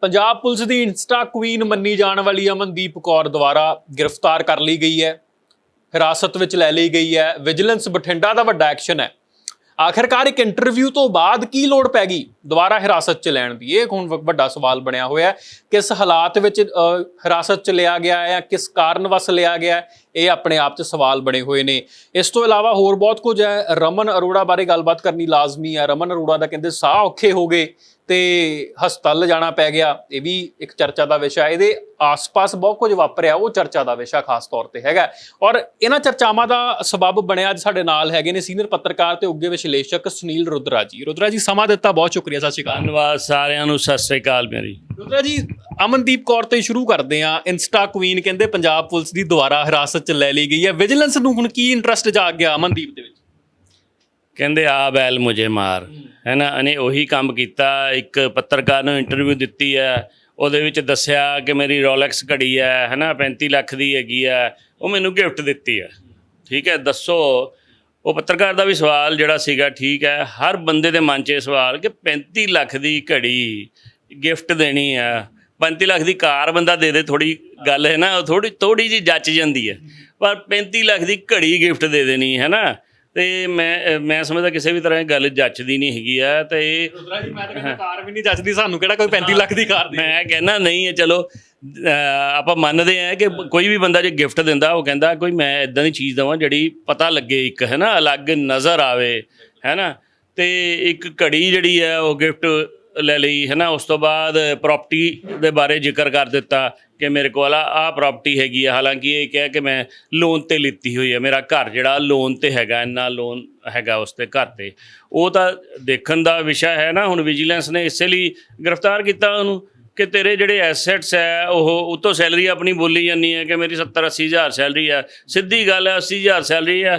Punjab police ਦੀ insta queen ਮੰਨੀ ਜਾਣ ਵਾਲੀ ਅਮਨਦੀਪ ਕੌਰ ਦੁਆਰਾ ਗ੍ਰਿਫਤਾਰ ਕਰ ਲਈ ਗਈ ਹੈ। ਹਿਰਾਸਤ ਵਿੱਚ ਲੈ ਲਈ ਗਈ ਹੈ। ਵਿਜੀਲੈਂਸ ਬਠਿੰਡਾ ਦਾ ਵੱਡਾ ਐਕਸ਼ਨ ਹੈ। ਆਖਿਰਕਾਰ ਇੱਕ ਇੰਟਰਵਿਊ ਤੋਂ ਬਾਅਦ ਕੀ ਲੋੜ ਪੈ ਗਈ? ਦੁਬਾਰਾ ਹਿਰਾਸਤ 'ਚ ਲੈਣ ਦੀ। ਇਹ ਹੁਣ ਵੱਡਾ ਸਵਾਲ ਬਣਿਆ ਹੋਇਆ ਹੈ। ਕਿਸ ਹਾਲਾਤ ਵਿੱਚ ਹਿਰਾਸਤ 'ਚ ਲਿਆ ਗਿਆ ਹੈ ਕਿਸ ਕਾਰਨ ਵਸ ਲਿਆ ਗਿਆ ਹੈ? ਇਹ ਆਪਣੇ ਆਪ 'ਚ ਸਵਾਲ ਬਣੇ ਹੋਏ ਨੇ। ਇਸ ਤੋਂ ਇਲਾਵਾ ਹੋਰ ਬਹੁਤ ਕੁਝ ਹੈ। ਰਮਨ ਅਰੋੜਾ ਬਾਰੇ ਗੱਲਬਾਤ ਕਰਨੀ ਲਾਜ਼ਮੀ ਹੈ। ਰਮਨ ਅਰੋੜਾ ਦਾ ਕਹਿੰਦੇ ਸਾਹ ਔਖੇ ਹੋ ਗਏ ਤੇ ਹਸਪਤਾਲ ਜਾਣਾ ਪੈ ਗਿਆ। ਇਹ ਵੀ ਇੱਕ ਚਰਚਾ ਦਾ ਵਿਸ਼ਾ ਇਹਦੇ ਆਸ-ਪਾਸ ਬਹੁਤ ਕੁਝ ਵਾਪਰਿਆ। ਉਹ ਚਰਚਾ ਦਾ ਵਿਸ਼ਾ ਖਾਸ ਤੌਰ ਤੇ ਹੈਗਾ। ਔਰ ਇਹਨਾਂ ਚਰਚਾਵਾਂ ਦਾ ਸਬਬ ਬਣਿਆ ਅੱਜ ਸਾਡੇ ਨਾਲ ਹੈਗੇ ਨੇ ਸੀਨੀਅਰ ਪੱਤਰਕਾਰ ਤੇ ਉੱਗੇ ਵਿਸ਼ਲੇਸ਼ਕ ਸੁਨੀਲ ਰੁਦਰਾ ਜੀ ਰੁਦਰਾ ਜੀ ਸਮਾਂ ਦਿੱਤਾ। ਬਹੁਤ ਸ਼ੁਕਰੀਆ ਸਤਿ ਸ਼੍ਰੀ ਅਕਾਲ। ਧੰਨਵਾਦ ਸਾਰਿਆਂ ਨੂੰ ਸਤਿ ਸ੍ਰੀ ਅਕਾਲ ਮੇਰੀ। ਰੁਦਰਾ ਜੀ ਅਮਨਦੀਪ ਕੌਰ ਤੋਂ ਹੀ ਸ਼ੁਰੂ ਕਰਦੇ ਆ ਇੰਸਟਾ ਕੁਈਨ ਕਹਿੰਦੇ ਪੰਜਾਬ ਪੁਲਿਸ ਦੀ ਦੁਬਾਰਾ ਹਿਰਾਸਤ 'ਚ ਲੈ ਲਈ ਗਈ ਹੈ। ਵਿਜੀਲੈਂਸ ਨੂੰ ਹੁਣ ਕੀ ਇੰਟਰਸਟ ਜਾਗ ਗਿਆ ਅਮਨਦੀਪ ਦੇ ਵਿੱਚ? ਕਹਿੰਦੇ ਆ ਬੈਲ ਮੁਝੇ ਮਾਰ। ਹੈਨਾ ਇਹਨੇ ਉਹੀ ਕੰਮ ਕੀਤਾ। ਇੱਕ ਪੱਤਰਕਾਰ ਨੂੰ ਇੰਟਰਵਿਊ ਦਿੱਤੀ ਹੈ। ਉਹਦੇ ਵਿੱਚ ਦੱਸਿਆ ਕਿ ਮੇਰੀ ਰੋਲੈਕਸ ਘੜੀ ਹੈ ਹੈਨਾ 35 ਲੱਖ ਦੀ ਹੈਗੀ ਹੈ। ਉਹ ਮੈਨੂੰ ਗਿਫਟ ਦਿੱਤੀ ਹੈ। ਠੀਕ ਹੈ ਦੱਸੋ ਉਹ ਪੱਤਰਕਾਰ ਦਾ ਵੀ ਸਵਾਲ ਜਿਹੜਾ ਸੀਗਾ, ਠੀਕ ਹੈ, ਹਰ ਬੰਦੇ ਦੇ ਮਨ 'ਚ ਇਹ ਸਵਾਲ ਕਿ 35 ਲੱਖ ਦੀ ਘੜੀ ਗਿਫਟ ਦੇਣੀ ਹੈ 35 ਲੱਖ ਦੀ ਕਾਰ ਬੰਦਾ ਦੇ ਦੇ ਥੋੜੀ ਗੱਲ ਹੈ ਨਾ ਉਹ ਥੋੜੀ ਥੋੜੀ ਜੀ ਜੱਚ ਜਾਂਦੀ ਹੈ, ਪਰ 35 ਲੱਖ ਦੀ ਘੜੀ ਗਿਫਟ ਦੇ ਦੇਣੀ ਹੈ ਨਾ। ਤੇ ਮੈਂ ਮੈਂ ਸਮਝਦਾ ਕਿਸੇ ਵੀ ਤਰ੍ਹਾਂ ਇਹ ਗੱਲ ਜੱਚਦੀ ਨਹੀਂ ਹੈਗੀ ਆ ਤੇ ਇਹ ਰੁਦਰਾ ਜੀ ਮੈਂ ਤਾਂ ਕਹਿੰਦਾ ਕਾਰ ਵੀ ਨਹੀਂ ਜੱਜਦੀ ਸਾਨੂੰ ਕਿਹੜਾ ਕੋਈ 35 ਲੱਖ ਦੀ ਕਾਰ ਦੇ ਮੈਂ ਕਹਿੰਦਾ ਨਹੀਂ ਹੈ ਚਲੋ ਆਪਾਂ ਮੰਨਦੇ ਆ ਕਿ ਕੋਈ ਵੀ ਬੰਦਾ ਜੇ ਗਿਫਟ ਦਿੰਦਾ ਉਹ ਕਹਿੰਦਾ ਕੋਈ ਮੈਂ ਇਦਾਂ ਦੀ ਚੀਜ਼ ਦਵਾਂ ਜਿਹੜੀ ਪਤਾ ਲੱਗੇ ਇੱਕ ਹੈ ਨਾ ਅਲੱਗ ਨਜ਼ਰ ਆਵੇ ਹੈ ਨਾ। ਤੇ ਇੱਕ ਘੜੀ ਜਿਹੜੀ ਹੈ ਉਹ ਗਿਫਟ ਲੈ ਲਈ ਹੈ ਨਾ? ਉਸ ਤੋਂ ਬਾਅਦ ਪ੍ਰਾਪਰਟੀ ਦੇ ਬਾਰੇ ਜ਼ਿਕਰ ਕਰ ਦਿੱਤਾ ਕਿ ਮੇਰੇ ਕੋਲ ਆ ਆ ਪ੍ਰਾਪਰਟੀ ਹੈਗੀ ਆ। ਹਾਲਾਂਕਿ ਇਹ ਕਿਹਾ ਕਿ ਮੈਂ ਲੋਨ ਤੇ ਲਿੱਤੀ ਹੋਈ ਹੈ ਮੇਰਾ ਘਰ ਜਿਹੜਾ ਲੋਨ ਤੇ ਹੈਗਾ ਇੰਨਾ ਲੋਨ ਹੈਗਾ ਉਸ ਤੇ ਘਰ ਤੇ। ਉਹ ਤਾਂ ਦੇਖਣ ਦਾ ਵਿਸ਼ਾ ਹੈ ਨਾ ਹੁਣ ਵਿਜੀਲੈਂਸ ਨੇ ਇਸੇ ਲਈ ਗ੍ਰਿਫਤਾਰ ਕੀਤਾ ਉਹਨੂੰ ਕਿ ਤੇਰੇ ਜਿਹੜੇ ਐਸੈਟਸ ਹੈ ਉਹ ਉਤੋਂ ਸੈਲਰੀ ਆਪਣੀ ਬੋਲੀ ਜਾਂਦੀ ਹੈ ਕਿ ਮੇਰੀ 70 80 ਹਜ਼ਾਰ ਸੈਲਰੀ ਹੈ ਸਿੱਧੀ ਗੱਲ ਹੈ 80 ਹਜ਼ਾਰ ਸੈਲਰੀ ਹੈ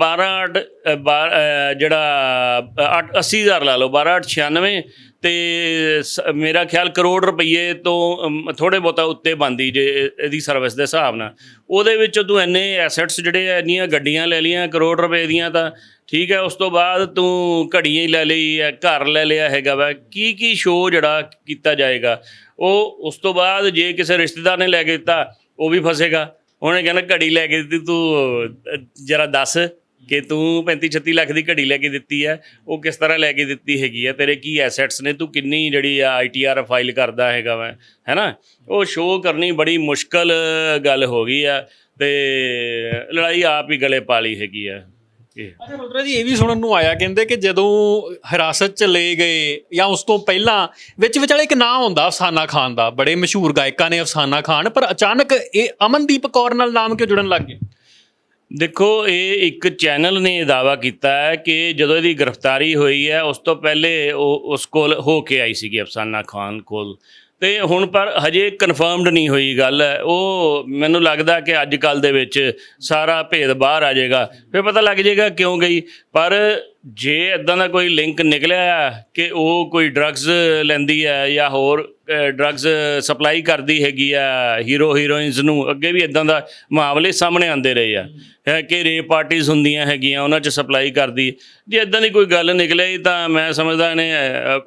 12 ਅੱਠ, ਬਾਰ- ਜਿਹੜਾ 8 80 ਹਜ਼ਾਰ ਲਾ ਲਓ 12 ਅੱਠ 96 ਤੇ ਸ- ਮੇਰਾ ਖਿਆਲ ਕਰੋੜ ਰੁਪਏ ਤੋਂ ਥੋੜੇ ਬਹੁਤਾ ਉੱਤੇ ਬੰਦੀ ਜੇ ਇਹਦੀ ਸਰਵਿਸ ਦੇ ਹਿਸਾਬ ਨਾਲ। ਉਹਦੇ ਵਿੱਚ ਤੂੰ ਇੰਨੇ ਐਸੈਟਸ ਜਿਹੜੇ ਆ, ਇੰਨੀਆਂ ਗੱਡੀਆਂ ਲੈ ਲਈਆਂ ਕਰੋੜ ਰੁਪਏ ਦੀਆਂ ਤਾਂ ਠੀਕ ਹੈ ਉਸ ਤੋਂ ਬਾਅਦ ਤੂੰ ਘੜੀਆਂ ਹੀ ਲੈ ਲਈ ਹੈ ਘਰ ਲੈ ਲਿਆ ਹੈਗਾ ਵਾ। ਕੀ ਕੀ ਸ਼ੋਅ ਜਿਹੜਾ ਕੀਤਾ ਜਾਏਗਾ? ਉਹ ਉਸ ਤੋਂ ਬਾਅਦ ਜੇ ਕਿਸੇ ਰਿਸ਼ਤੇਦਾਰ ਨੇ ਲੈ ਕੇ ਦਿੱਤਾ ਉਹ ਵੀ ਫਸੇਗਾ। ਉਹਨੇ ਕਹਿੰਦਾ ਘੜੀ ਲੈ ਕੇ ਦਿੱਤੀ ਤੂੰ ਜਰਾ ਦੱਸ। ਕਿ ਤੂੰ 35 36 ਲੱਖ ਦੀ ਘੜੀ ਲੈ ਕੇ ਦਿੱਤੀ ਹੈ, ਉਹ ਕਿਸ ਤਰ੍ਹਾਂ ਲੈ ਕੇ ਦਿੱਤੀ ਹੈਗੀ ਹੈ? ਤੇਰੇ ਕੀ ਐਸੈਟਸ ਨੇ? ਤੂੰ ਕਿੰਨੀ ਜਿਹੜੀ ਆ ਆਈਟੀਆਰ ਫਾਈਲ ਕਰਦਾ ਹੈਗਾ ਵਾ, ਹੈਨਾ? ਉਹ ਸ਼ੋਅ ਕਰਨੀ ਬੜੀ ਮੁਸ਼ਕਲ ਗੱਲ ਹੋ ਗਈ ਆ ਤੇ ਲੜਾਈ ਆਪ ਹੀ ਗਲੇ ਪਾ ਲਈ ਹੈਗੀ ਆ। ਅੱਛਾ ਰੁਦਰਾ ਜੀ, ਇਹ ਵੀ ਸੁਣਨ ਨੂੰ ਆਇਆ, ਕਹਿੰਦੇ ਕਿ ਜਦੋਂ ਹਿਰਾਸਤ ਚ ਲਏ ਗਏ ਜਾਂ ਉਸ ਤੋਂ ਪਹਿਲਾਂ ਵਿੱਚ ਵਿਚਾਲੇ ਇੱਕ ਨਾਂ ਹੁੰਦਾ, ਅਫਸਾਨਾ ਖਾਨ ਦਾ, ਬੜੇ ਮਸ਼ਹੂਰ ਗਾਇਕਾਂ ਨੇ ਅਫਸਾਨਾ ਖਾਨ, ਪਰ ਅਚਾਨਕ ਇਹ ਅਮਨਦੀਪ ਕੌਰ ਨਾਲ ਨਾਮ ਕਿਉਂ ਜੁੜਨ ਲੱਗ ਗਿਆ ਦੇਖੋ, ਇਹ ਇੱਕ ਚੈਨਲ ਨੇ ਇਹ ਦਾਵਾ ਕੀਤਾ ਹੈ ਕਿ ਜਦੋਂ ਇਹਦੀ ਗ੍ਰਿਫਤਾਰੀ ਹੋਈ ਹੈ, ਉਸ ਤੋਂ ਪਹਿਲੇ ਉਹ ਉਸ ਕੋਲ ਹੋ ਕੇ ਆਈ ਸੀਗੀ, ਅਫਸਾਨਾ ਖਾਨ ਕੋਲ। ਤੇ ਹੁਣ ਪਰ ਹਜੇ ਕਨਫਰਮਡ ਨਹੀਂ ਹੋਈ ਗੱਲ ਉਹ ਮੈਨੂੰ ਲੱਗਦਾ ਕਿ ਅੱਜ ਕੱਲ ਦੇ ਵਿੱਚ ਸਾਰਾ ਭੇਦ ਬਾਹਰ ਆ ਜਾਏਗਾ। ਫਿਰ ਪਤਾ ਲੱਗ ਜਾਏਗਾ ਕਿਉਂ ਗਈ। ਪਰ ਜੇ ਇਦਾਂ ਦਾ ਕੋਈ ਲਿੰਕ ਨਿਕਲਿਆ ਕਿ ਉਹ ਕੋਈ ਡਰੱਗਸ ਲੈਂਦੀ ਹੈ ਜਾਂ ਹੋਰ ਡਰੱਗਸ ਸਪਲਾਈ ਕਰਦੀ ਹੈਗੀ ਆ ਹੀਰੋ ਹੀਰੋਇਨਸ ਨੂੰ ਅੱਗੇ ਵੀ ਇਦਾਂ ਦਾ ਮਾਮਲੇ ਸਾਹਮਣੇ ਆਉਂਦੇ ਰਹੇ ਆ। ਕਿ ਰੇਪ ਪਾਰਟੀਆਂ ਹੁੰਦੀਆਂ ਹੈਗੀਆਂ ਉਹਨਾਂ 'ਚ ਸਪਲਾਈ ਕਰਦੀ। ਜੇ ਇਦਾਂ ਦੀ ਕੋਈ ਗੱਲ ਨਿਕਲੇ ਤਾਂ ਮੈਂ ਸਮਝਦਾ ਇਹਨੇ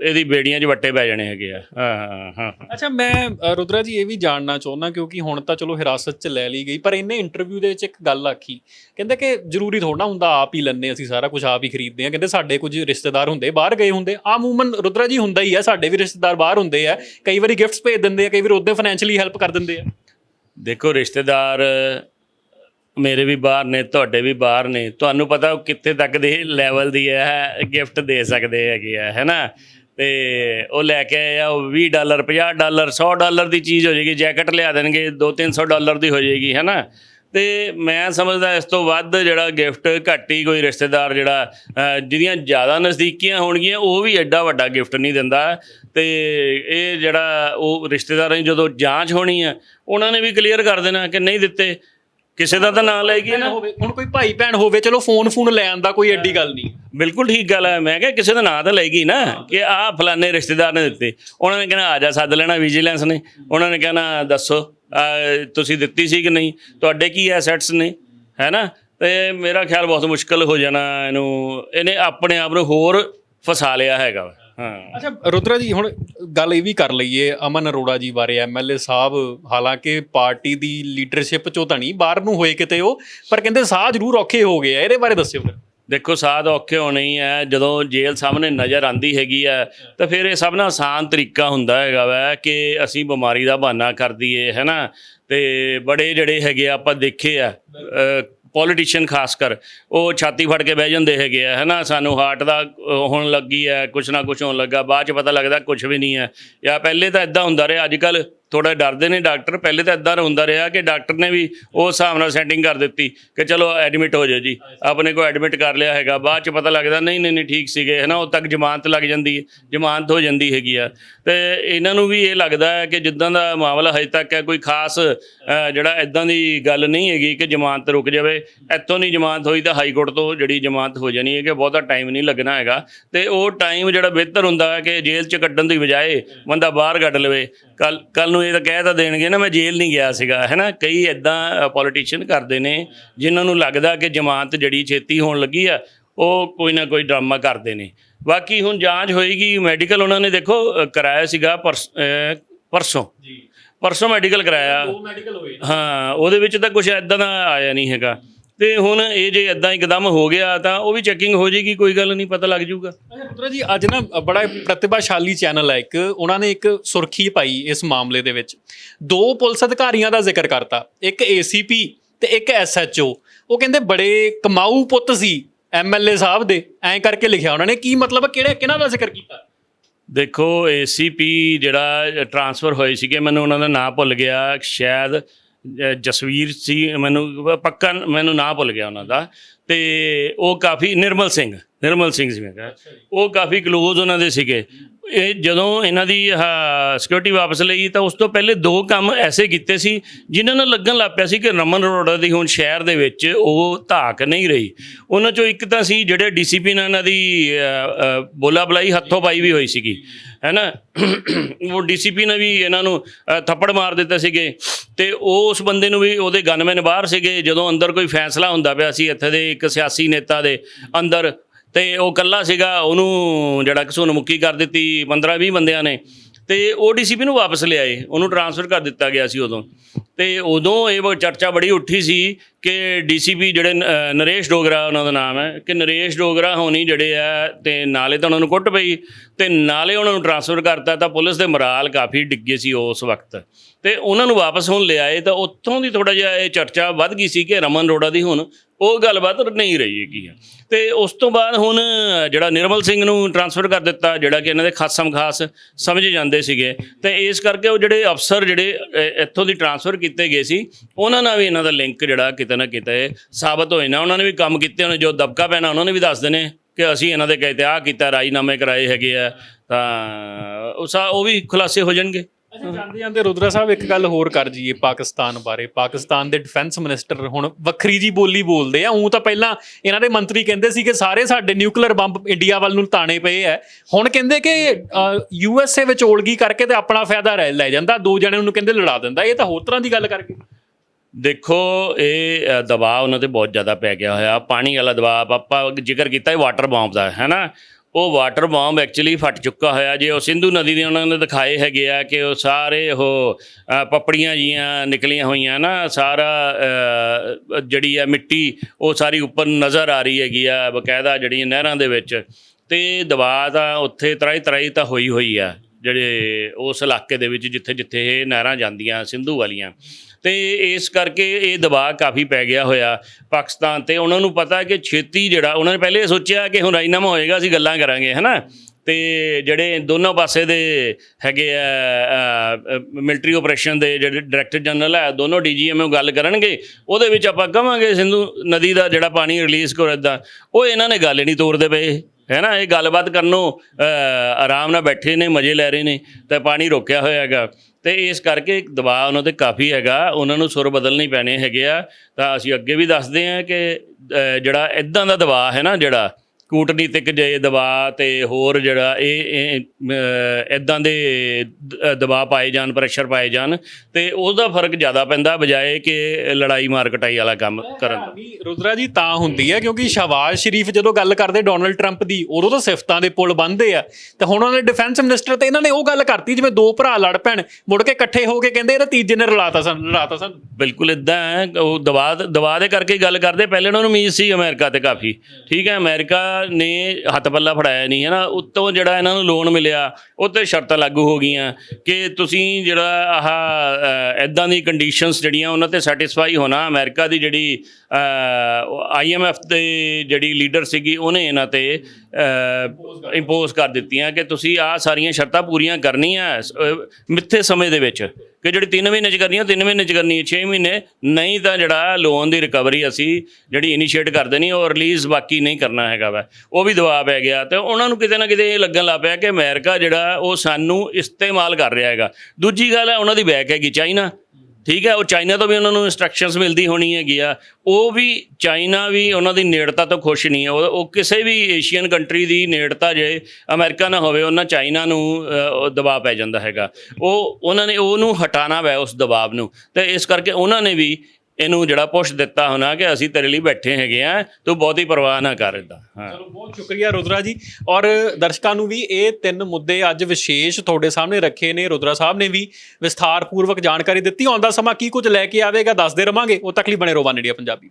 ਇਹਦੀ ਬੇੜੀਆਂ 'ਚ ਵੱਟੇ ਪੈ ਜਾਣੇ ਹੈਗੇ ਆ। ਹਾਂ ਹਾਂ ਹਾਂ ਅੱਛਾ ਮੈਂ ਅ, ਰੁਦਰਾ ਜੀ ਇਹ ਵੀ ਜਾਣਨਾ ਚਾਹੁੰਦਾ ਕਿਉਂਕਿ ਹੁਣ ਤਾਂ ਚਲੋ ਹਿਰਾਸਤ 'ਚ ਲੈ ਲਈ ਗਈ ਪਰ ਇਹਨੇ ਇੰਟਰਵਿਊ ਦੇ ਵਿੱਚ ਇੱਕ ਗੱਲ ਆਖੀ। ਕਹਿੰਦੇ ਕਿ ਜ਼ਰੂਰੀ ਥੋੜਾ ਹੁੰਦਾ ਆਪ ਹੀ ਲੰਨੇ ਅਸੀਂ ਸਾਰਾ ਕੁਝ ਆਪ ਹੀ ਖਰੀਦਦੇ ਆ ਕਹਿੰਦੇ ਸਾਡੇ ਕੁਝ ਰਿਸ਼ਤੇਦਾਰ ਹੁੰਦੇ, ਬਾਹਰ ਗਏ ਹੁੰਦੇ। ਆ ਰੁਦਰਾ ਜੀ ਹੁੰਦਾ ਹੀ ਆ, ਸਾਡੇ ਵੀ ਰਿਸ਼ਤੇਦਾਰ ਬਾਹਰ ਹੁੰਦੇ ਆ। ਕਈ ਵਾਰੀ ਗਿਫਟਸ ਭੇਜ ਦਿੰਦੇ ਆ, ਕਈ ਵਾਰ ਉਹਦੇ ਫਾਈਨੈਂਸ਼ੀਅਲੀ ਹੈਲਪ ਕਰ ਦਿੰਦੇ ਆ। ਦੇਖੋ, ਰਿਸ਼ਤੇਦਾਰ ਮੇਰੇ ਵੀ ਬਾਹਰ ਨੇ, ਤੁਹਾਡੇ ਵੀ ਬਾਹਰ ਨੇ। ਤੁਹਾਨੂੰ ਪਤਾ ਉਹ ਕਿੱਥੇ ਤੱਕ ਦੇ ਲੈਵਲ ਦੀ ਹੈ ਗਿਫਟ ਦੇ ਸਕਦੇ ਹੈਗੇ ਆ ਹੈਨਾ ਤੇ ਉਹ ਲੈ ਕੇ ਆਏ ਆ, ਉਹ 20 ਡਾਲਰ 50 ਡਾਲਰ 100 ਡਾਲਰ ਦੀ ਚੀਜ਼ ਹੋ ਜਾਏਗੀ, ਜੈਕਟ ਲਿਆ ਦੇਣਗੇ 2-300 ਡਾਲਰ ਦੀ ਹੋ ਜਾਏਗੀ ਹੈਨਾ ਤੇ ਮੈਂ ਸਮਝਦਾ ਇਸ ਤੋਂ ਵੱਧ ਜਿਹੜਾ ਗਿਫਟ ਘੱਟ ਹੀ ਕੋਈ ਰਿਸ਼ਤੇਦਾਰ ਜਿਹੜਾ ਜਿਹਦੀਆਂ ਜ਼ਿਆਦਾ ਨਜ਼ਦੀਕੀਆਂ ਹੋਣਗੀਆਂ ਉਹ ਵੀ ਐਡਾ ਵੱਡਾ ਗਿਫਟ ਨਹੀਂ ਦਿੰਦਾ। ਤੇ ਇਹ ਜਿਹੜਾ ਉਹ ਰਿਸ਼ਤੇਦਾਰਾਂ ਦੀ ਜਦੋਂ ਜਾਂਚ ਹੋਣੀ ਆ ਉਹਨਾਂ ਨੇ ਵੀ ਕਲੀਅਰ ਕਰ ਦੇਣਾ ਕਿ ਨਹੀਂ ਦਿੱਤੇ। ਕਿਸੇ ਦਾ ਤਾਂ ਨਾਂ ਲੈ ਗਈ ਨਾ। ਹੋਵੇ ਹੁਣ ਕੋਈ ਭਾਈ ਭੈਣ ਹੋਵੇ ਚਲੋ ਫੋਨ ਫੋਨ ਲੈ ਆਂਦਾ ਕੋਈ ਐਡੀ ਗੱਲ ਨਹੀਂ। ਬਿਲਕੁਲ ਠੀਕ ਗੱਲ ਹੈ ਮੈਂ ਕਿਹਾ ਕਿਸੇ ਦਾ ਨਾਂ ਤਾਂ ਲੈ ਗਈ ਨਾ ਕਿ ਆਹ ਫਲਾਣੇ ਰਿਸ਼ਤੇਦਾਰ ਨੇ ਦਿੱਤੇ। ਉਹਨਾਂ ਨੇ ਕਹਿਣਾ ਆ ਜਾ ਸੱਦ ਲੈਣਾ ਵਿਜੀਲੈਂਸ ਨੇ। ਉਹਨਾਂ ਨੇ ਕਹਿਣਾ ਦੱਸੋ। ਤੁਸੀਂ ਦਿੱਤੀ ਸੀ ਕਿ ਨਹੀਂ? ਤੁਹਾਡੇ ਕੀ ਐਸੈਟਸ ਨੇ? ਹੈ ਨਾ? ਤੇ ਮੇਰਾ ਖਿਆਲ ਬਹੁਤ ਮੁਸ਼ਕਲ ਹੋ ਜਾਣਾ ਇਹਨੂੰ। ਇਹਨੇ ਆਪਣੇ ਆਪ ਨੂੰ ਹੋਰ ਫਸਾ ਲਿਆ ਹੈਗਾ। ਵਾ ਹਾਂ। ਅੱਛਾ, ਰੁਦਰਾ ਜੀ, ਹੁਣ ਗੱਲ ਇਹ ਵੀ ਕਰ ਲਈਏ ਅਮਨ ਅਰੋੜਾ ਜੀ ਬਾਰੇ ਐਮਐਲਏ ਸਾਹਿਬ, ਹਾਲਾਂਕਿ ਪਾਰਟੀ ਦੀ ਲੀਡਰਸ਼ਿਪ ਚੋਂ ਤਾਂ ਨਹੀਂ, ਬਾਹਰ ਨੂੰ ਹੋਏ ਕਿਤੇ ਉਹ, ਪਰ ਕਹਿੰਦੇ ਸਾਹ ਜ਼ਰੂਰ ਔਖੇ ਹੋ ਗਏ ਆ, ਇਹਦੇ ਬਾਰੇ ਦੱਸਿਓ ਫਿਰ। ਦੇਖੋ ਸਾਧ ਔਖੇ ਹੋਣੇ ਹੀ ਹੈ ਜਦੋਂ ਜੇਲ੍ਹ ਸਾਹਮਣੇ ਨਜ਼ਰ ਆਂਦੀ ਹੈਗੀ ਹੈ ਤਾਂ ਫਿਰ ਇਹ ਸਭ ਨਾਲ ਆਸਾਨ ਤਰੀਕਾ ਹੁੰਦਾ ਹੈਗਾ ਵੈ ਕਿ ਅਸੀਂ ਬਿਮਾਰੀ ਦਾ ਬਹਾਨਾ ਕਰ ਦਈਏ, ਹੈਨਾ? ਤੇ ਬੜੇ ਜਿਹੜੇ ਹੈਗੇ ਆ, ਆਪਾਂ ਦੇਖੇ ਆ ਪੋਲੀਟੀਸ਼ੀਅਨ ਖਾਸ ਕਰ, ਉਹ ਛਾਤੀ ਫੜ ਕੇ ਬਹਿ ਜਾਂਦੇ ਹੈਗੇ ਆ, ਹੈਨਾ? ਸਾਨੂੰ ਹਾਰਟ ਦਾ ਹੋਣ ਲੱਗੀ ਹੈ ਕੁਛ ਨਾ ਕੁਛ ਹੋਣ ਲੱਗਾ, ਬਾਅਦ ਚ ਪਤਾ ਲੱਗਦਾ ਕੁਛ ਵੀ ਨਹੀਂ ਹੈ ਜਾਂ ਪਹਿਲੇ ਤਾਂ ਇਦਾਂ ਹੁੰਦਾ ਰਿਹਾ, ਅੱਜ ਕੱਲ ਥੋੜਾ ਡਰਦੇ ਨੇ ਡਾਕਟਰ। ਪਹਿਲੇ ਤਾਂ ਇਦਾਂ ਹੁੰਦਾ ਰਿਹਾ ਕਿ ਡਾਕਟਰ ਨੇ ਵੀ ਉਸ ਹਿਸਾਬ ਨਾਲ ਸੈਟਿੰਗ ਕਰ ਦਿੱਤੀ ਕਿ ਚਲੋ ਐਡਮਿਟ ਹੋ ਜਾਓ ਜੀ। ਆਪਣੇ ਕੋ ਐਡਮਿਟ ਕਰ ਲਿਆ ਹੈਗਾ। ਬਾਅਦ ਚ ਪਤਾ ਲੱਗਦਾ, ਨਹੀਂ ਨਹੀਂ ਨਹੀਂ, ਠੀਕ ਸੀਗੇ। ਹੈ ਨਾ ਉਹ ਤੱਕ ਜ਼ਮਾਨਤ ਲੱਗ ਜਾਂਦੀ ਹੈ। ਜ਼ਮਾਨਤ ਹੋ ਜਾਂਦੀ ਹੈਗੀ ਆ। ਤੇ ਇਹਨਾਂ ਨੂੰ ਵੀ ਇਹ ਲੱਗਦਾ ਹੈ ਕਿ ਜਿੱਦਾਂ ਦਾ ਮਾਮਲਾ ਹਜੇ ਤੱਕ ਹੈ, ਕੋਈ ਖਾਸ ਜਿਹੜਾ ਇਦਾਂ ਦੀ ਗੱਲ ਨਹੀਂ ਹੈਗੀ ਕਿ ਜ਼ਮਾਨਤ ਰੁਕ ਜਾਵੇ। ਇੱਥੋਂ ਨਹੀਂ ਜ਼ਮਾਨਤ ਹੋਈ ਤਾਂ ਹਾਈ ਕੋਰਟ ਤੋਂ ਜਿਹੜੀ ਜ਼ਮਾਨਤ ਹੋ ਜਾਣੀ ਹੈ ਕਿ ਬਹੁਤਾ ਟਾਈਮ ਨਹੀਂ ਲੱਗਣਾ ਹੈਗਾ। ਤੇ ਉਹ ਟਾਈਮ ਜਿਹੜਾ ਬਿਹਤਰ ਹੁੰਦਾ ਹੈ ਕਿ ਜੇਲ੍ਹ 'ਚ ਕੱਢਣ ਦੀ ਬਜਾਏ ਬੰਦਾ ਬਾਹਰ ਕੱਢ ਲਵੇ। ਕੱਲ ਕੱਲ ਨੂੰ ਇਹ ਤਾਂ ਕਹਿ ਤਾਂ ਦੇਣਗੇ ਨਾ ਮੈਂ ਜੇਲ੍ਹ ਨਹੀਂ ਗਿਆ ਸੀਗਾ ਹੈ ਨਾ? ਕਈ ਇਦਾਂ ਪੋਲੀਟੀਸ਼ੀਅਨ ਕਰਦੇ ਨੇ ਜਿਨ੍ਹਾਂ ਨੂੰ ਲੱਗਦਾ ਕਿ ਜ਼ਮਾਨਤ ਜਿਹੜੀ ਛੇਤੀ ਹੋਣ ਲੱਗੀ ਆ ਉਹ ਕੋਈ ਨਾ ਕੋਈ ਡਰਾਮਾ ਕਰਦੇ ਨੇ। ਬਾਕੀ ਹੁਣ ਜਾਂਚ ਹੋਏਗੀ ਮੈਡੀਕਲ ਉਹਨਾਂ ਨੇ ਦੇਖੋ ਕਰਾਇਆ ਸੀਗਾ ਪਰਸ- ਪਰਸੋਂ। ਜੀ। ਪਰਸੋਂ ਮੈਡੀਕਲ ਕਰਾਇਆ। ਦੋ ਮੈਡੀਕਲ ਹੋਏ ਹਾਂ ਉਹਦੇ ਵਿੱਚ ਤਾਂ ਕੁਝ ਐਦਾਂ ਦਾ ਆਇਆ ਨਹੀਂ ਹੈਗਾ। ਤੇ ਹੁਣ ਇਹ ਜੇ ਐਦਾਂ ਇੱਕਦਮ ਹੋ ਗਿਆ ਤਾਂ ਉਹ ਵੀ ਚੈਕਿੰਗ ਹੋ ਜਾਏਗੀ ਕੋਈ ਗੱਲ ਨਹੀਂ ਪਤਾ ਲੱਗ ਜਾਊਗਾ। ਅੱਛਾ ਪੁੱਤਰਾ ਜੀ ਅੱਜ ਨਾ ਬੜਾ ਪ੍ਰਤਿਭਾਸ਼ਾਲੀ ਚੈਨਲ ਹੈ ਇੱਕ ਉਹਨਾਂ ਨੇ ਇੱਕ ਸੁਰਖੀ ਪਾਈ ਇਸ ਮਾਮਲੇ ਦੇ ਵਿੱਚ। ਦੋ ਪੁਲਿਸ ਅਧਿਕਾਰੀਆਂ ਦਾ ਜ਼ਿਕਰ ਕਰਤਾ ਇੱਕ ਏਸੀਪੀ ਤੇ ਇੱਕ ਐਸਐਚਓ ਉਹ ਕਹਿੰਦੇ ਬੜੇ ਕਮਾਊ ਪੁੱਤ ਸੀ ਐਮਐਲਏ ਸਾਹਿਬ ਦੇ ਐਂ ਕਰਕੇ ਲਿਖਿਆ ਉਹਨਾਂ ਨੇ। ਕੀ ਮਤਲਬ ਕਿਹੜੇ ਕਿਹਨਾਂ ਦਾ ਜ਼ਿਕਰ ਕੀਤਾ? ਦੇਖੋ ਏਸੀਪੀ ਜਿਹੜਾ ਟਰਾਂਸਫਰ ਹੋਏ ਸੀਗੇ ਮੈਨੂੰ ਉਹਨਾਂ ਦਾ ਨਾਮ ਭੁੱਲ ਗਿਆ। ਸ਼ਾਇਦ ਜਸਵੀਰ ਸੀ ਮੈਨੂੰ ਪੱਕਾ ਮੈਨੂੰ ਨਾਂ ਭੁੱਲ ਗਿਆ ਉਹਨਾਂ ਦਾ ਤੇ ਉਹ ਕਾਫੀ ਨਿਰਮਲ ਸਿੰਘ ਨਿਰਮਲ ਸਿੰਘ ਸੀ। ਮੈਂ ਉਹ ਕਾਫੀ ਕਲੋਜ਼ ਉਹਨਾਂ ਦੇ ਸੀਗੇ। ਇਹ ਜਦੋਂ ਇਹਨਾਂ ਦੀ ਸਿਕਿਉਰਿਟੀ ਵਾਪਸ ਲਈ ਤਾਂ ਉਸ ਤੋਂ ਪਹਿਲੇ ਦੋ ਕੰਮ ਐਸੇ ਕੀਤੇ ਸੀ ਜਿਨ੍ਹਾਂ ਨੂੰ ਲੱਗਣ ਲੱਗ ਪਿਆ ਸੀ ਕਿ ਰਮਨ ਅਰੋੜਾ ਦੀ ਹੁਣ ਸ਼ਹਿਰ ਦੇ ਵਿੱਚ ਉਹ ਧਾਕ ਨਹੀਂ ਰਹੀ। ਉਹਨਾਂ ਚੋਂ ਇੱਕ ਤਾਂ ਸੀ ਜਿਹੜੇ ਡੀਸੀਪੀ ਨਾਲ ਇਹਨਾਂ ਦੀ ਅ, ਬੋਲਾ ਬਲਾਈ ਹੱਥੋਂ ਪਾਈ ਵੀ ਹੋਈ ਸੀਗੀ ਹੈਨਾ? ਉਹ ਡੀਸੀਪੀ ਨੇ ਵੀ ਇਹਨਾਂ ਨੂੰ ਥੱਪੜ ਮਾਰ ਦਿੱਤੇ ਸੀਗੇ। ਤੇ ਉਹ ਉਸ ਬੰਦੇ ਨੂੰ ਵੀ ਉਹਦੇ ਗਨਮੈਨ ਬਾਹਰ ਸੀਗੇ। ਜਦੋਂ ਅੰਦਰ ਕੋਈ ਫੈਸਲਾ ਹੁੰਦਾ ਪਿਆ ਸੀ ਇੱਥੇ ਦੇ ਇੱਕ ਸਿਆਸੀ ਨੇਤਾ ਦੇ ਅੰਦਰ ਤੇ ਉਹ ਕੱਲਾ ਸੀਗਾ ਉਹਨੂੰ ਜਿਹੜਾ ਘਸੁਣ ਮੁੱਕੀ ਕਰ ਦਿੱਤੀ 15 20 ਬੰਦਿਆਂ ਨੇ। ਤੇ ਉਹ ਡੀਸੀਪੀ ਨੂੰ ਵਾਪਸ ਲਿਆਏ ਉਹਨੂੰ ਟਰਾਂਸਫਰ ਕਰ ਦਿੱਤਾ ਗਿਆ ਸੀ ਉਦੋਂ। ਤੇ ਉਦੋਂ ਇਹ ਬ- ਚਰਚਾ ਬੜੀ ਉੱਠੀ ਸੀ ਕਿ ਡੀਸੀਪੀ ਜਿਹੜੇ ਨ- ਅ, ਨਰੇਸ਼ ਡੋਗਰਾ ਉਹਨਾਂ ਦਾ ਨਾਮ ਹੈ ਕਿ ਨਰੇਸ਼ ਡੋਗਰਾ ਹੋਣੀ ਜਿਹੜੇ ਆ ਤੇ ਨਾਲੇ ਤਾਂ ਉਹਨਾਂ ਨੂੰ ਕੁੱਟ ਪਈ ਤੇ ਨਾਲੇ ਉਹਨਾਂ ਨੂੰ ਟਰਾਂਸਫਰ ਕਰਤਾ ਤਾਂ ਪੁਲਿਸ ਦੇ ਮਰਾਲ ਕਾਫੀ ਡਿੱਗੇ ਸੀ ਉਸ ਵਕਤ। ਤੇ ਉਹਨਾਂ ਨੂੰ ਵਾਪਸ ਹੁਣ ਲਿਆਏ ਤਾਂ ਉੱਥੋਂ ਦੀ ਥੋੜਾ ਜਿਹਾ ਇਹ ਚਰਚਾ ਵੱਧ ਗਈ ਸੀ ਕਿ ਰਮਨ ਰੋੜਾ ਦੀ ਹੁਣ ਉਹ ਗੱਲਬਾਤ ਨਹੀਂ ਰਹੀ ਹੈਗੀ ਆ। ਤੇ ਉਸ ਤੋਂ ਬਾਅਦ ਹੁਣ ਜਿਹੜਾ ਨਿਰਮਲ ਸਿੰਘ ਨੂੰ ਟਰਾਂਸਫਰ ਕਰ ਦਿੱਤਾ, ਜਿਹੜਾ ਕਿ ਇਹਨਾਂ ਦੇ ਖਾਸਮ ਖਾਸ ਸਮਝੇ ਜਾਂਦੇ ਸੀਗੇ। ਤੇ ਇਸ ਕਰਕੇ ਉਹ ਜਿਹੜੇ ਅਫਸਰ ਜਿਹੜੇ ਇੱਥੋਂ ਦੀ ਟਰਾਂਸਫਰ ਕੀਤੇ ਗਏ ਸੀ, ਉਹਨਾਂ ਨਾਲ ਵੀ ਇਹਨਾਂ ਦਾ ਲਿੰਕ ਜਿਹੜਾ ਕਿਤੇ ਨਾ ਕਿਤੇ ਸਾਬਤ ਹੋਏ ਨਾ। ਉਹਨਾਂ ਨੇ ਵੀ ਕੰਮ ਕੀਤੇ ਹੋਣੇ, ਜੋ ਦਬਕਾ ਪੈਣਾ, ਉਹਨਾਂ ਨੇ ਵੀ ਦੱਸ ਦੇਣੇ ਕਿ ਅਸੀਂ ਇਹਨਾਂ ਦੇ ਕਹੇ ਤੇ ਆਹ ਕੀਤਾ, ਰਾਜੀਨਾਮੇ ਕਰਾਏ ਹੈਗੇ ਆ ਤਾਂ ਉਹ ਸਾ, ਉਹ ਵੀ ਖੁਲਾਸੇ ਹੋ ਜਾਣਗੇ। ਅੱਛਾ ਜਾਂਦੇ ਜਾਂਦੇ ਰੁਦਰਾ ਸਾਹਿਬ ਇੱਕ ਗੱਲ ਹੋਰ ਕਰ ਜੀਏ ਪਾਕਿਸਤਾਨ ਬਾਰੇ। ਪਾਕਿਸਤਾਨ ਦੇ ਡਿਫੈਂਸ ਮਿਨਿਸਟਰ ਹੁਣ ਵੱਖਰੀ ਜੀ ਬੋਲੀ ਬੋਲਦੇ ਆ। ਉਹ ਤਾਂ ਪਹਿਲਾਂ ਇਹਨਾਂ ਦੇ ਮੰਤਰੀ ਕਹਿੰਦੇ ਸੀ ਕਿ ਸਾਰੇ ਸਾਡੇ ਨਿਊਕਲੀਅਰ ਬੰਬ ਇੰਡੀਆ ਵੱਲ ਨੂੰ ਤਾਣੇ ਪਏ ਆ ਹੁਣ ਕਹਿੰਦੇ ਕਿ ਯੂਐਸਏ ਵਿੱਚ ਓਲਗੀ ਕਰਕੇ ਤੇ ਆਪਣਾ ਫਾਇਦਾ ਰਹਿ- ਲੈ ਜਾਂਦਾ। ਦੋ ਜਣੇ ਉਹਨੂੰ ਕਹਿੰਦੇ ਲੜਾ ਦਿੰਦਾ। ਇਹ ਤਾਂ ਹੋਰ ਤਰ੍ਹਾਂ ਦੀ ਗੱਲ ਕਰਕੇ। ਦੇਖੋ, ਇਹ ਦਬਾਅ ਉਹਨਾਂ ਤੇ ਬਹੁਤ ਜ਼ਿਆਦਾ ਪੈ ਗਿਆ ਹੋਇਆ। ਪਾਣੀ ਵਾਲਾ ਦਬਾਅ, ਆਪਾਂ ਜ਼ਿਕਰ ਕੀਤਾ ਹੈ ਵਾਟਰ ਬੰਬ ਦਾ, ਹੈ ਨਾ? ਉਹ ਵਾਟਰ ਬੰਬ ਐਕਚੁਅਲੀ ਫਟ ਚੁੱਕਾ ਹੋਇਆ ਜੇ ਉਹ ਸਿੰਧੂ ਨਦੀ ਦੇ ਉਹਨਾਂ ਨੇ ਦਿਖਾਏ ਹੈਗੇ ਆ ਕਿ ਉਹ ਸਾਰੇ ਉਹ ਅ, ਪਪੜੀਆਂ ਜੀਆਂ ਨਿਕਲੀਆਂ ਹੋਈਆਂ ਨਾ ਸਾਰਾ ਜਿਹੜੀ ਆ ਮਿੱਟੀ ਉਹ ਸਾਰੀ ਉੱਪਰ ਨਜ਼ਰ ਆ ਰਹੀ ਹੈਗੀ ਆ ਬਕਾਇਦਾ ਜਿਹੜੀਆਂ ਨਹਿਰਾਂ ਦੇ ਵਿੱਚ। ਤੇ ਦਬਾਅ ਤਾਂ ਉੱਥੇ ਤਰਾਈ ਤਰਾਈ ਤਾਂ ਹੋਈ ਹੋਈ ਆ। ਜਿਹੜੇ ਉਸ ਇਲਾਕੇ ਦੇ ਵਿੱਚ ਜਿੱਥੇ ਜਿੱਥੇ ਇਹ ਨਹਿਰਾਂ ਜਾਂਦੀਆਂ, ਸਿੰਧੂ ਵਾਲੀਆਂ। ਤੇ ਇਸ ਕਰਕੇ ਇਹ ਦਬਾਅ ਕਾਫੀ ਪੈ ਗਿਆ ਹੋਇਆ ਪਾਕਿਸਤਾਨ ਤੇ। ਉਹਨਾਂ ਨੂੰ ਪਤਾ ਕਿ ਛੇਤੀ ਜਿਹੜਾ, ਉਹਨਾਂ ਨੇ ਪਹਿਲੇ ਸੋਚਿਆ ਕਿ ਹੁਣ ਰਾਜਨਾਮਾ ਹੋਏਗਾ, ਅਸੀਂ ਗੱਲਾਂ ਕਰਾਂਗੇ, ਹੈਨਾ? ਤੇ ਜਿਹੜੇ ਦੋਨੋਂ ਪਾਸੇ ਦੇ ਹੈਗੇ ਆ ਮਿਲਟਰੀ ਆਪਰੇਸ਼ਨ ਦੇ ਜਿਹੜੇ ਡਾਇਰੈਕਟਰ ਜਨਰਲ ਹੈ ਦੋਨੋਂ ਡੀਜੀਐਮਓ ਗੱਲ ਕਰਨਗੇ। ਉਹਦੇ ਵਿੱਚ ਆਪਾਂ ਕਹਾਂਗੇ ਸਿੰਧੂ ਨਦੀ ਦਾ ਜਿਹੜਾ ਪਾਣੀ ਰਿਲੀਜ਼ ਕਰੋ ਇਦਾਂ ਉਹ ਇਹਨਾਂ ਨੇ ਗੱਲ ਹੀ ਨਹੀਂ ਤੋਰਦੇ ਪਏ। ਹੈ ਨਾ, ਇਹ ਗੱਲਬਾਤ ਕਰਨ ਨੂੰ ਆਰਾਮ ਨਾਲ ਬੈਠੇ ਨੇ, ਮਜ਼ੇ ਲੈ ਰਹੇ ਨੇ, ਤੇ ਪਾਣੀ ਰੋਕਿਆ ਹੋਇਆ ਹੈਗਾ। ਤੇ ਇਸ ਕਰਕੇ ਦਬਾਅ ਉਹਨਾਂ ਤੇ ਕਾਫੀ ਹੈਗਾ, ਉਹਨਾਂ ਨੂੰ ਸੁਰ ਬਦਲਣੇ ਪੈਣੇ ਹੈਗੇ ਆ। ਤਾਂ ਅਸੀਂ ਅੱਗੇ ਵੀ ਦੱਸਦੇ ਹਾਂ ਕਿ ਜਿਹੜਾ ਇਦਾਂ ਦਾ ਦਬਾਅ ਹੈ ਨਾ ਜਿਹੜਾ ਕੂਟਨੀਤਿਕ ਜੇ ਦਬਾਅ ਤੇ ਹੋਰ ਜਿਹੜਾ ਇਹ ਇਦਾਂ ਦੇ ਦ- ਦਬਾਅ ਪਾਏ ਜਾਣ ਪ੍ਰੈਸ਼ਰ ਪਾਏ ਜਾਣ ਤੇ ਉਹਦਾ ਫ਼ਰਕ ਜ਼ਿਆਦਾ ਪੈਂਦਾ ਬਜਾਏ ਕਿ ਲੜਾਈ ਮਾਰ ਕਟਾਈ ਵਾਲਾ ਕੰਮ ਕਰਨ ਦਾ ਰੁਦਰਾ ਜੀ ਤਾਂ ਹੁੰਦੀ ਹੈ ਕਿਉਂਕਿ ਸ਼ਹਬਾਜ਼ ਸ਼ਰੀਫ ਜਦੋਂ ਗੱਲ ਕਰਦੇ ਡੋਨਲਡ ਟਰੰਪ ਦੀ ਉਦੋਂ ਤਾਂ ਸਿਫਤਾਂ ਦੇ ਪੁਲ ਬੰਦੇ ਆ। ਤੇ ਹੁਣ ਉਹਨਾਂ ਦੇ ਡਿਫੈਂਸ ਮਿਨਿਸਟਰ ਤੇ ਇਹਨਾਂ ਨੇ ਉਹ ਗੱਲ ਕਰਤੀ ਜਿਵੇਂ ਦੋ ਭਰਾ ਲੜ ਪੈਣ ਮੁੜ ਕੇ ਇਕੱਠੇ ਹੋ ਕੇ ਕਹਿੰਦੇ ਇਹਦਾ ਤੀਜੇ ਨੇ ਰਲਾਤਾ ਸਾਨੂੰ ਰਲਾਤਾ ਸਾਨੂੰ। ਬਿਲਕੁਲ ਇਦਾਂ ਹੈ ਉਹ ਦਬਾਅ ਦਬਾਅ ਦੇ ਕਰਕੇ ਗੱਲ ਕਰਦੇ ਪਹਿਲੇ ਉਹਨਾਂ ਨੂੰ ਉਮੀਦ ਸੀ ਅਮਰੀਕਾ ਤੇ ਕਾਫੀ। ਠੀਕ ਹੈ ਅਮਰੀਕਾ ਨੇ ਹੱਥ ਪੱਲਾ ਫੜਾਇਆ ਨਹੀਂ ਹੈ ਨਾ, ਉੱਤੋਂ ਜਿਹੜਾ ਇਹਨਾਂ ਨੂੰ ਲੋਨ ਮਿਲਿਆ, ਉਹ ਤੇ ਸ਼ਰਤਾਂ ਲਾਗੂ ਹੋ ਗਈਆਂ ਕਿ ਤੁਸੀਂ ਜਿਹੜਾ ਆਹ ਇਦਾਂ ਦੀ ਕੰਡੀਸ਼ਨਸ ਜਿਹੜੀਆਂ ਉਹਨਾਂ ਤੇ ਸੈਟੀਸਫਾਈ ਹੋਣਾ, ਅਮਰੀਕਾ ਦੀ ਜਿਹੜੀ ਆਈਐਮਐਫ ਦੇ ਜਿਹੜੀ ਲੀਡਰ ਸੀਗੀ, ਉਹਨੇ ਇਹਨਾਂ ਤੇ ਇੰਪੋਜ਼ ਕਰ ਦਿੱਤੀਆਂ ਕਿ ਤੁਸੀਂ ਆਹ ਸਾਰੀਆਂ ਸ਼ਰਤਾਂ ਪੂਰੀਆਂ ਕਰਨੀਆਂ ਮਿੱਥੇ ਸਮੇਂ ਦੇ ਵਿੱਚ। ਕਿ ਜਿਹੜੀ 3 ਮਹੀਨੇ ਚ ਕਰਨੀ ਆ 3 ਮਹੀਨੇ ਚ ਕਰਨੀ ਹੈ 6 ਮਹੀਨੇ। ਨਹੀਂ ਤਾਂ ਜਿਹੜਾ ਲੋਨ ਦੀ ਰਿਕਵਰੀ ਅਸੀਂ ਜਿਹੜੀ ਇਨੀਸ਼ੀਏਟ ਕਰ ਦੇਣੀ ਉਹ ਰਿਲੀਜ਼ ਬਾਕੀ ਨਹੀਂ ਕਰਨਾ ਹੈਗਾ ਵਾ। ਉਹ ਵੀ ਦਬਾਅ ਪੈ ਗਿਆ। ਤੇ ਉਹਨਾਂ ਨੂੰ ਕਿਤੇ ਨਾ ਕਿਤੇ ਇਹ ਲੱਗਣ ਲੱਗ ਪਿਆ ਕਿ ਅਮਰੀਕਾ ਜਿਹੜਾ, ਉਹ ਸਾਨੂੰ ਇਸਤੇਮਾਲ ਕਰ ਰਿਹਾ ਹੈਗਾ। ਦੂਜੀ ਗੱਲ ਹੈ, ਉਹਨਾਂ ਦੀ ਬੈਕ ਹੈਗੀ ਚਾਈਨਾ। ਠੀਕ ਹੈ, ਉਹ ਚਾਈਨਾ ਤੋਂ ਵੀ ਉਹਨਾਂ ਨੂੰ ਇਨਸਟਰਕਸ਼ਨਸ ਮਿਲਦੀ ਹੋਣੀ ਹੈਗੀ ਆ। ਉਹ ਵੀ ਚਾਈਨਾ ਵੀ ਉਹਨਾਂ ਦੀ ਨੇੜਤਾ ਤੋਂ ਖੁਸ਼ ਨਹੀਂ ਹੈ ਉਹ ਉਹ ਕਿਸੇ ਵੀ ਏਸ਼ੀਅਨ ਕੰਟਰੀ ਦੀ ਨੇੜਤਾ ਜੇ ਅਮਰੀਕਾ ਨਾ ਹੋਵੇ, ਉਹਨਾਂ ਚਾਈਨਾ ਨੂੰ ਦਬਾਅ ਪੈ ਜਾਂਦਾ ਹੈਗਾ। ਉਹ ਉਹਨਾਂ ਨੇ ਉਹਨੂੰ ਹਟਾਣਾ ਵੈ ਉਸ ਦਬਾਅ ਨੂੰ। ਤੇ ਇਸ ਕਰਕੇ ਉਹਨਾਂ ਨੇ ਵੀ ਇਹਨੂੰ ਜਿਹੜਾ ਪੁਸ਼ ਦਿੱਤਾ ਹੋਣਾ ਕਿ ਅਸੀਂ ਤੇਰੇ ਲਈ ਬੈਠੇ ਹੈਗੇ ਆ, ਤੂੰ ਬਹੁਤੀ ਪਰਵਾਹ ਨਾ ਕਰ ਏਦਾਂ। ਹਾਂ। ਚਲੋ, ਬਹੁਤ ਸ਼ੁਕਰੀਆ ਰੁਦਰਾ ਜੀ। ਔਰ ਦਰਸ਼ਕਾਂ ਨੂੰ ਵੀ ਇਹ ਤਿੰਨ ਮੁੱਦੇ ਅੱਜ ਵਿਸ਼ੇਸ਼ ਤੁਹਾਡੇ ਸਾਹਮਣੇ ਰੱਖੇ ਨੇ। ਰੁਦਰਾ ਸਾਹਿਬ ਨੇ ਵੀ ਵਿਸਥਾਰਪੂਰਵਕ ਜਾਣਕਾਰੀ ਦਿੱਤੀ। ਆਉਂਦਾ ਸਮਾਂ ਕੀ ਕੁਝ ਲੈ ਕੇ ਆਵੇਗਾ, ਦੱਸਦੇ ਰਵਾਂਗੇ। ਉਹ ਤੱਕ ਲਈ ਬਣੇ ਰਹੋ, ਵਨ ਇੰਡੀਆ ਪੰਜਾਬੀ